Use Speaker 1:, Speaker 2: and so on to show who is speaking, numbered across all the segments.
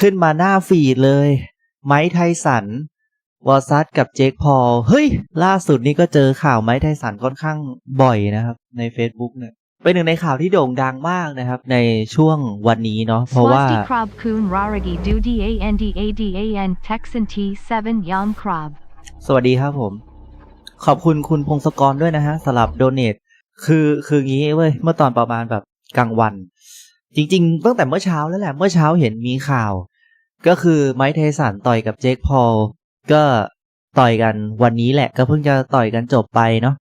Speaker 1: ขึ้นมาหน้าฟีดเลย ไมค์ไทสันวอร์ซัสกับเจคพอลเฮ้ย ล่าสุดนี้ก็เจอข่าวไมค์ไทสันค่อนข้างบ่อยนะครับ ใน Facebook เนี่ยเป็นหนึ่งในข่าวที่โด่งดังมากนะครับ ในช่วงวันนี้เนาะเพราะว่า
Speaker 2: Swasti Krab Kun Raragi Du Dandan Texan T 7 Yam Krab
Speaker 1: สวัสดีครับผม ขอบคุณคุณพงศกรด้วยนะฮะสำหรับโดเนทคือคืองี้เว้ย เมื่อตอนประมาณแบบกลางวัน จริง ๆ ตั้งแต่เมื่อเช้าแล้วแหละ เมื่อเช้าเห็นมีข่าว ก็คือไมค์เทสันต่อยกับเจคพอลก็ต่อยกันวันนี้แหละก็เพิ่งจะต่อยกันจบไปเนาะ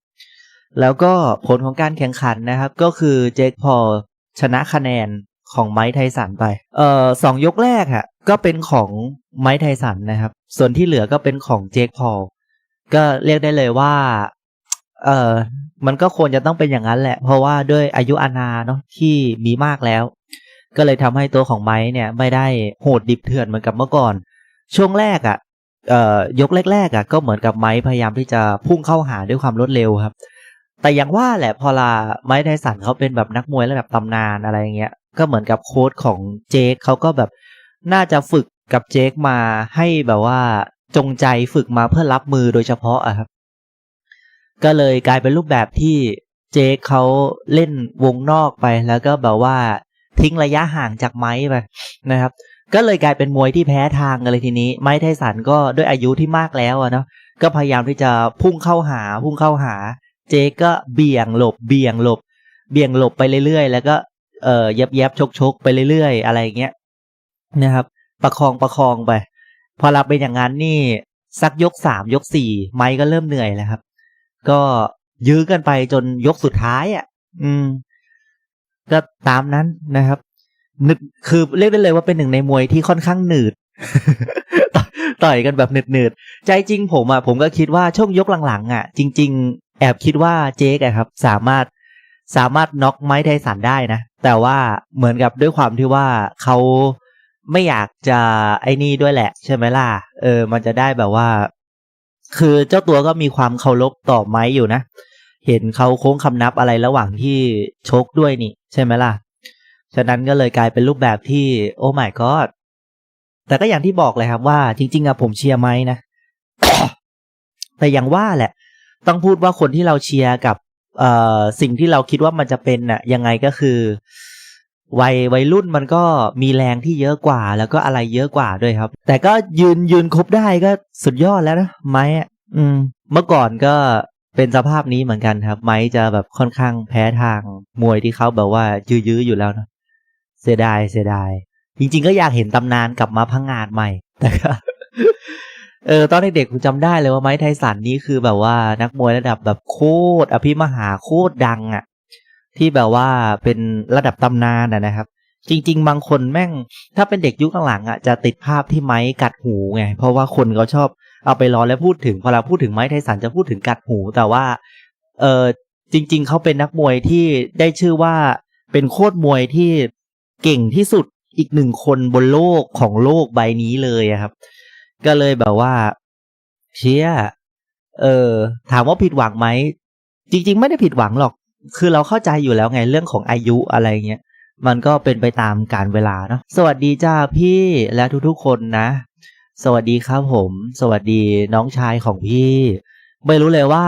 Speaker 1: แล้วก็ผลของการแข่งขันนะครับ ก็คือเจคพอลชนะคะแนนของไมค์ไทสันไป เอ่อสองยกแรกอะก็เป็นของไมค์ไทสันนะครับ ส่วนที่เหลือก็เป็นของเจคพอลก็เรียกได้เลยว่า เอ่อมันก็ควรจะต้องเป็นอย่างนั้นแหละ เพราะว่าด้วยอายุอานาเนาะที่มีมากแล้ว ก็เลยทำให้ตัวของไม้เนี่ยไม่ได้โหดดิบเถื่อนเหมือนกับเมื่อก่อน ช่วงแรกอะ่ะเอ่อยกแรกๆอะ่ะก็เหมือนกับไม้พยายามที่จะพุ่งเข้าหาด้วยความรวดเร็วครับ แต่อย่างว่าแหละพอลาไม้ไทสันเขาเป็นแบบนักมวยระดับตำนานอะไรอย่างเงี้ยก็เหมือนกับโค้ชของเจคเขาก็แบบน่าจะฝึกกับเจคมาให้แบบว่าจงใจฝึกมาเพื่อรับมือโดยเฉพาะอะครับ ก็เลยกลายเป็นรูปแบบที่เจคเขาเล่นวงนอกไปแล้วก็แบบว่า ทิ้งระยะห่างจากไม้ไปนะครับ ก็เลยกลายเป็นมวยที่แพ้ทางกันเลยทีนี้ ไม้ไทสันก็ด้วยอายุที่มากแล้วเนาะก็พยายามที่จะพุ่งเข้าหา พุ่งเข้าหา เจก็เบี่ยงหลบ เบี่ยงหลบ เบี่ยงหลบไปเรื่อยๆ แล้วก็เอ่อยับยับชกชกไปเรื่อยๆ อะไรอย่างเงี้ยนะครับ ประคองประคองไป พอรับเป็นอย่างนั้นนี่สักยกสามยกสี่ไม้ก็เริ่มเหนื่อยแล้วครับ ก็ยื้อกันไปจนยกสุดท้ายอะ อืม ก็ตามนั้นนะครับนึกคือเรียกได้เลยว่าเป็นหนึ่งในมวยที่ค่อนข้างหนืดต่อยกันแบบหนืดๆใจจริงผมอะผมก็คิดว่าช่วงยกหลังๆอะ จริง ๆ แอบคิดว่าเจ๊กอะครับ สามารถสามารถน็อกไม้ไทสันได้นะ แต่ว่าเหมือนกับด้วยความที่ว่าเขาไม่อยากจะไอ้นี่ด้วยแหละ ใช่ไหมล่ะ เออ มันจะได้แบบว่า คือเจ้าตัวก็มีความเคารพต่อไม้อยู่นะ เห็นเขาโค้งคำนับอะไรระหว่างที่ชกด้วยนี่ ใช่ไหมล่ะ ฉะนั้นก็เลยกลายเป็นรูปแบบที่ โอ้ my god แต่ก็อย่างที่บอกเลยครับว่าจริง ๆอะผมเชียร์ไหมนะ แต่อย่างว่าแหละ ต้องพูดว่าคนที่เราเชียร์กับเอ่อสิ่งที่เราคิดว่ามันจะเป็นน่ะ ยังไงก็คือ วัยวัยรุ่นมันก็มีแรงที่เยอะกว่า แล้วก็อะไรเยอะกว่าด้วยครับ แต่ก็ยืนยืนครบได้ก็สุดยอดแล้วนะไม้อะอืม เมื่อก่อนก็ เป็นสภาพนี้เหมือนกันครับ ไม้จะแบบค่อนข้างแพ้ทางมวยที่เขาแบบว่ายื้อๆอยู่แล้วนะเสียดายเสียดาย จริง ๆ ก็อยากเห็นตำนานกลับมาพังงาดใหม่แต่ก็เออตอนเด็กๆผมจำได้เลยว่าไม้ไทสันนี่คือแบบว่านักมวยระดับแบบโคตรอภิมหาโคตรดังอะ่ะ ที่แบบว่าเป็นระดับตำนานนะครับ จริง ๆ บางคนแม่งถ้าเป็นเด็กยุคหลังๆอะจะติดภาพที่ไม้กัดหูไง เพราะว่าคนเขาชอบ เอาไปล้อและพูดถึงพอเราพูดถึงไม้ไทสันจะพูดถึงกัดหู แต่ว่า เออจริง ๆ เขาเป็นนักมวยที่ได้ชื่อว่าเป็นโคตรมวยที่เก่งที่สุดอีกหนึ่งคนบนโลกของโลกใบนี้เลยครับ ก็เลยแบบว่า เชียเออ ถามว่าผิดหวังไหม จริง ๆ ไม่ได้ผิดหวังหรอก คือเราเข้าใจอยู่แล้วไงเรื่องของอายุอะไรเงี้ยมันก็เป็นไปตามการเวลาเนาะสวัสดีจ้าพี่และทุกๆคนนะ สวัสดีครับผม สวัสดีน้องชายของพี่ ไม่รู้เลยว่า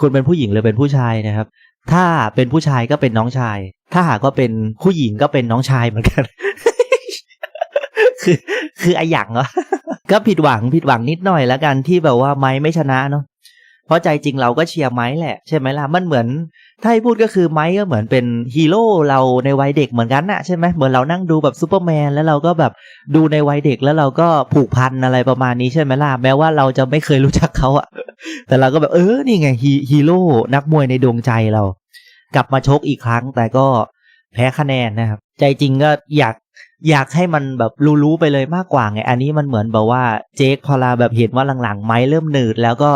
Speaker 1: คุณเป็นผู้หญิงหรือเป็นผู้ชายนะครับ ถ้าเป็นผู้ชายก็เป็นน้องชาย ถ้าหากว่าเป็นผู้หญิงก็เป็นน้องชายเหมือนกัน คือคือไอหยังเหรอก็ผิดหวังผิดหวังนิดหน่อยแล้วกันที่แบบว่าไม้ไม่ชนะเนาะ เพราะใจจริงเราก็เชียร์ไม้แหละใช่ไหมล่ะมันเหมือน ถ้าให้พูดก็คือไม้ก็เหมือนเป็นฮีโร่เราในวัยเด็กเหมือนกันน่ะใช่ไหมเหมือนเรานั่งดูแบบซูเปอร์แมนแล้วเราก็แบบดูในวัยเด็กแล้วเราก็ผูกพันอะไรประมาณนี้ใช่ไหมล่ะแม้ว่าเราจะไม่เคยรู้จักเขาอะแต่เราก็แบบเออนี่ไงฮีฮีโร่นักมวยในดวงใจเรา กลับมาชกอีกครั้งแต่ก็แพ้คะแนนนะครับ ใจจริงก็อยาก อยากให้มันแบบรู้ๆไปเลยมากกว่าไง อันนี้มันเหมือนแบบว่าเจคพอลาแบบเห็นว่าหลังๆ ไม้เริ่มหนืดแล้วก็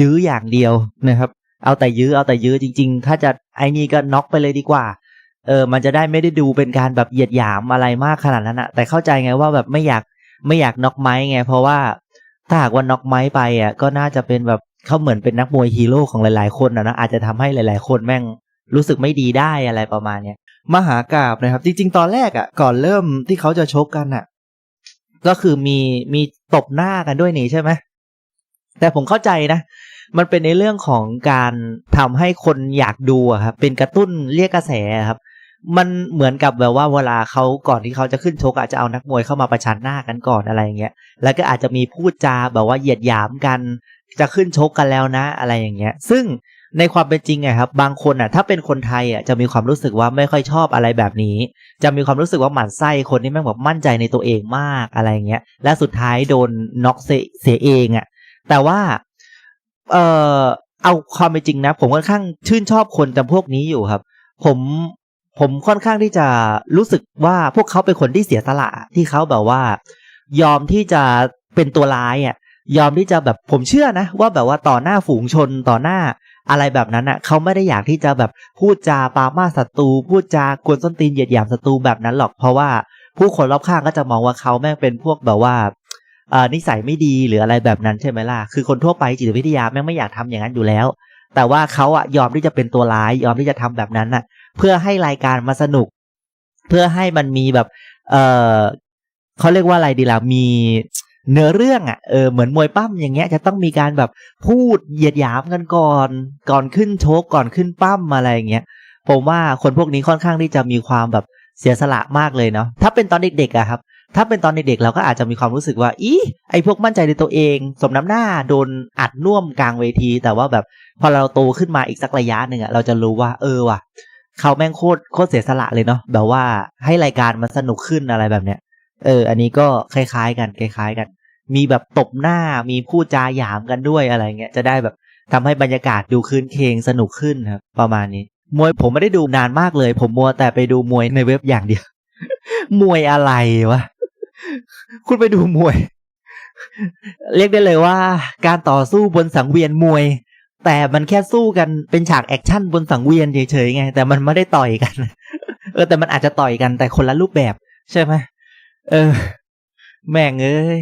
Speaker 1: ยื้ออย่างเดียวนะครับ เอาแต่ยื้อเอาแต่ยื้อจริง ๆ ถ้าจะไอ้นี่ก็น็อกไปเลยดีกว่า เออ มันจะได้ไม่ได้ดูเป็นการแบบเหยียดหยามอะไรมากขนาดนั้นอะแต่เข้าใจไงว่าแบบไม่อยากไม่อยากน็อกไม้ไง เพราะว่าถ้าหากว่าน็อกไม้ไปอะก็น่าจะเป็นแบบเขาเหมือนเป็นนักมวยฮีโร่ของหลายๆคนนะนะอาจจะทำให้หลาย ๆ คนแม่งรู้สึกไม่ดีได้อะไรประมาณเนี้ย มหากราบนะครับ จริง ๆ ตอนแรกอะ ก่อนเริ่มที่เขาจะชกกันอะ ก็คือมีมีตบหน้ากันด้วยนี่ใช่ไหมแต่ผมเข้าใจนะ มันเป็นในเรื่องของการทำให้คนอยากดูครับเป็นกระตุ้นเรียกกระแสครับ มันเหมือนกับแบบว่าเวลาเขาก่อนที่เขาจะขึ้นชกอาจจะเอานักมวยเข้ามาประชันหน้ากันก่อนอะไรอย่างเงี้ยแล้วก็อาจจะมีพูดจาแบบว่าเหยียดหยามกัน จะขึ้นชกกันแล้วนะ อะไรอย่างเงี้ย ซึ่ง ในความเป็นจริงอะครับ บางคนอะถ้าเป็นคนไทยอะจะมีความรู้สึกว่าไม่ค่อยชอบอะไรแบบนี้ จะมีความรู้สึกว่าหมั่นไส้คนที่แม่งแบบมั่นใจในตัวเองมากอะไรเงี้ย และสุดท้ายโดนน็อกเสียเองอะแต่ว่า เอ่อเอาความเป็นจริงนะ ผมค่อนข้างชื่นชอบคนจำพวกนี้อยู่ครับ ผมผมค่อนข้างที่จะรู้สึกว่าพวกเขาเป็นคนที่เสียสละที่เขาแบบว่า ยอมที่จะเป็นตัวร้ายอะยอมที่จะแบบผมเชื่อนะ ว่าแบบว่าต่อหน้าฝูงชนต่อหน้า อะไรแบบนั้นอะเขาไม่ได้อยากที่จะแบบพูดจาปามาศัตรูพูดจากวนส้นตีนเหยียดหยามศัตรูแบบนั้นหรอกเพราะว่าผู้คนรอบข้างก็จะมองว่าเขาแม่งเป็นพวกแบบว่าอ่อนิสัยไม่ดีหรืออะไรแบบนั้นใช่ไหมล่ะ คือคนทั่วไปจิตวิทยาแม่งไม่อยากทำอย่างนั้นอยู่แล้ว แต่ว่าเขาอะยอมที่จะเป็นตัวร้ายยอมที่จะทำแบบนั้นน่ะ เพื่อให้รายการมาสนุก เพื่อให้มันมีแบบ เออเขาเรียกว่าอะไรดีล่ะมี เนื้อเรื่องอะเออเหมือนมวยปั้มอย่างเงี้ยจะต้องมีการแบบพูดเหยียดหยามกันก่อน ก่อนขึ้นโชกก่อนขึ้นปั้มอะไรอย่างเงี้ยผมว่าคนพวกนี้ค่อนข้างที่จะมีความแบบเสียสละมากเลยเนาะถ้าเป็นตอนเด็กๆอะครับ ถ้าเป็นตอนเด็กๆเราก็อาจจะมีความรู้สึกว่าอีไอพวกมั่นใจในตัวเอง สมน้ำหน้าโดนอัดน่วมกลางเวที แต่ว่าแบบพอเราโตขึ้นมาอีกสักระยะหนึ่งอะเราจะรู้ว่าเออว่ะเขาแม่งโคตรโคตรเสียสละเลยเนาะแบบว่าให้รายการมันสนุกขึ้นอะไรแบบเนี้ยเออ อันนี้ก็คล้ายๆกันคล้ายๆกัน มีแบบตบหน้ามีพูดจาหยามกันด้วยอะไรเงี้ยจะได้แบบทำให้บรรยากาศดูคืนเคงสนุกขึ้นครับ ประมาณนี้ มวยผมไม่ได้ดูนานมากเลย ผมมัวแต่ไปดูมวยในเว็บอย่างเดียว มวยอะไรวะ คุณไปดูมวย เรียกได้เลยว่า การต่อสู้บนสังเวียนมวย แต่มันแค่สู้กันเป็นฉากแอคชั่นบนสังเวียนเฉยๆไง แต่มันไม่ได้ต่อยกัน เออแต่มันอาจจะต่อยกันแต่คนละรูปแบบ ใช่ไหมเออ แม่งเอ้ย